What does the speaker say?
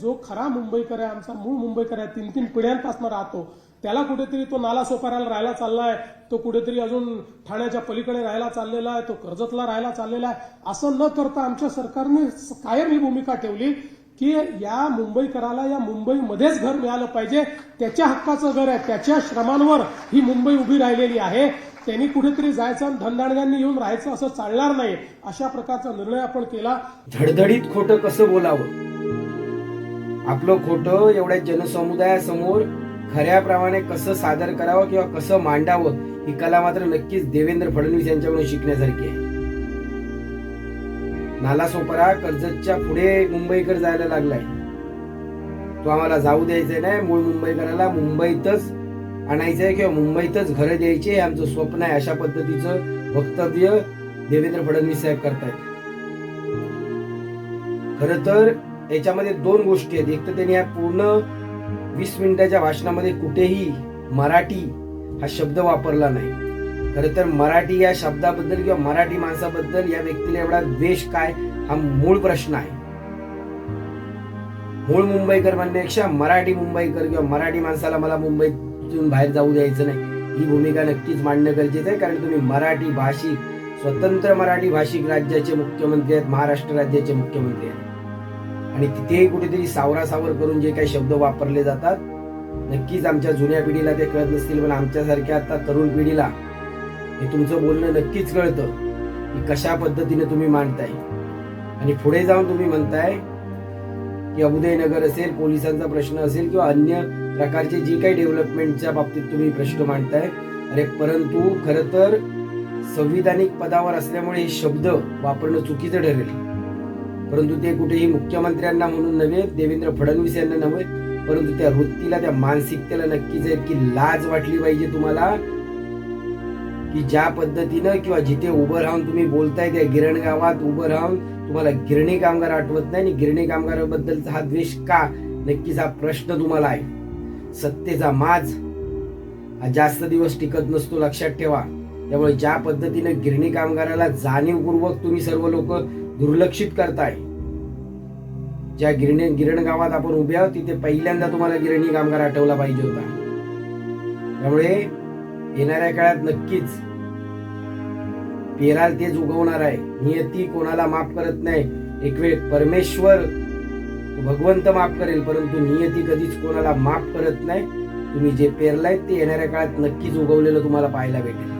जो खरा मुंबईकर आहे आमचा मूळ मुंबईकर आहे तीन तीन पिढ्यांपासून राहतो. त्याला कुठेतरी तो नाला सोपाऱ्याला राहायला चाललाय तो कुठेतरी अजून ठाण्याच्या पलीकडे राहायला चाललेला आहे तो कर्जतला राहायला चाललेला आहे. असं न करता आमच्या सरकारने कायम ही भूमिका ठेवली की या मुंबईकराला या मुंबईमध्येच घर मिळालं पाहिजे. त्याच्या हक्काचं घर आहे त्याच्या श्रमांवर ही मुंबई उभी राहिलेली आहे. त्यांनी कुठेतरी जायचं आणि येऊन राहायचं असं चालणार नाही अशा प्रकारचा निर्णय आपण केला. धडधडीत खोटं कसं बोलावं? आपलं खोटं एवढ्या जनसमुदायासमोर खऱ्याप्रमाणे कसं सादर करावं किंवा कसं मांडावं ही कला मात्र नक्कीच देवेंद्र फडणवीस यांच्याकडून शिकण्यासारखी आहे. नालासोपारा कर्जतच्या पुढे मुंबईकर जायला लागलाय. तो आम्हाला जाऊ द्यायचा नाही मूळ मुंबईकराला मुंबईतच आणायचंय किंवा मुंबईतच घरं द्यायची हे आमचं स्वप्न आहे अशा पद्धतीचं वक्तव्य देवेंद्र फडणवीस साहेब करतायत. खर तर याच्यामध्ये दोन गोष्टी आहेत. एक तर त्यांनी या पूर्ण वीस मिनिटाच्या भाषणामध्ये कुठेही मराठी हा शब्द वापरला नाही. खरं तर मराठी या शब्दाबद्दल किंवा मराठी माणसाबद्दल या व्यक्तीला एवढा द्वेष काय? हा मूळ प्रश्न आहे. मूळ मुंबईकर म्हणण्यापेक्षा मराठी मुंबईकर किंवा मराठी माणसाला मला मुंबईतून बाहेर जाऊ द्यायचं नाही. ही भूमिका नक्कीच मांडणं गरजेचं आहे. कारण तुम्ही मराठी भाषिक स्वतंत्र मराठी भाषिक राज्याचे मुख्यमंत्री आहेत महाराष्ट्र राज्याचे मुख्यमंत्री आहेत. आणि तिथेही कुठेतरी सावरासावर करून जे काही शब्द वापरले जातात नक्कीच आमच्या जुन्या पिढीला ते कळत नसतील पण आमच्यासारख्या आता तरुण पिढीला हे तुमचं बोलणं नक्कीच कळतं की कशा पद्धतीने तुम्ही मांडताय. आणि पुढे जाऊन तुम्ही म्हणताय की अबुदयनगर असेल पोलिसांचा प्रश्न असेल किंवा अन्य प्रकारचे जी काही डेव्हलपमेंटच्या बाबतीत तुम्ही प्रश्न मांडताय अरे परंतु खरं तर संविधानिक पदावर असल्यामुळे हे शब्द वापरणं चुकीचं ठरेल. परंतु ते कुठेही मुख्यमंत्र्यांना म्हणून नव्हे देवेंद्र फडणवीस यांना नव्हे परंतु त्या वृत्तीला त्या मानसिकतेला नक्कीच आहे की लाज वाटली पाहिजे तुम्हाला की ज्या पद्धतीनं किंवा जिथे उभं राहून तुम्ही बोलताय त्या गिरण गावात उभं राहून तुम्हाला गिरणी कामगार आठवत नाही आणि गिरणी कामगाराबद्दलचा हा द्वेष का? नक्कीच हा प्रश्न तुम्हाला आहे. सत्तेचा माज. हा जास्त दिवस टिकत नसतो लक्षात ठेवा. त्यामुळे ज्या पद्धतीनं गिरणी कामगाराला जाणीवपूर्वक तुम्ही सर्व लोक दुर्लक्षित करताय. ज्या गिरणी गिरण गावात आपण उभे आहोत तिथे पहिल्यांदा तुम्हाला गिरणी कामगार आठवला पाहिजे होता. त्यामुळे येणाऱ्या काळात नक्कीच पेराल तेच उगवणार आहे. नियती कोणाला माफ करत नाही. एक वेळ परमेश्वर भगवंत माफ करेल परंतु नियती कधीच कोणाला माफ करत नाही. तुम्ही जे पेरलाय ते येणाऱ्या काळात नक्कीच उगवलेलं तुम्हाला पाहायला भेटेल.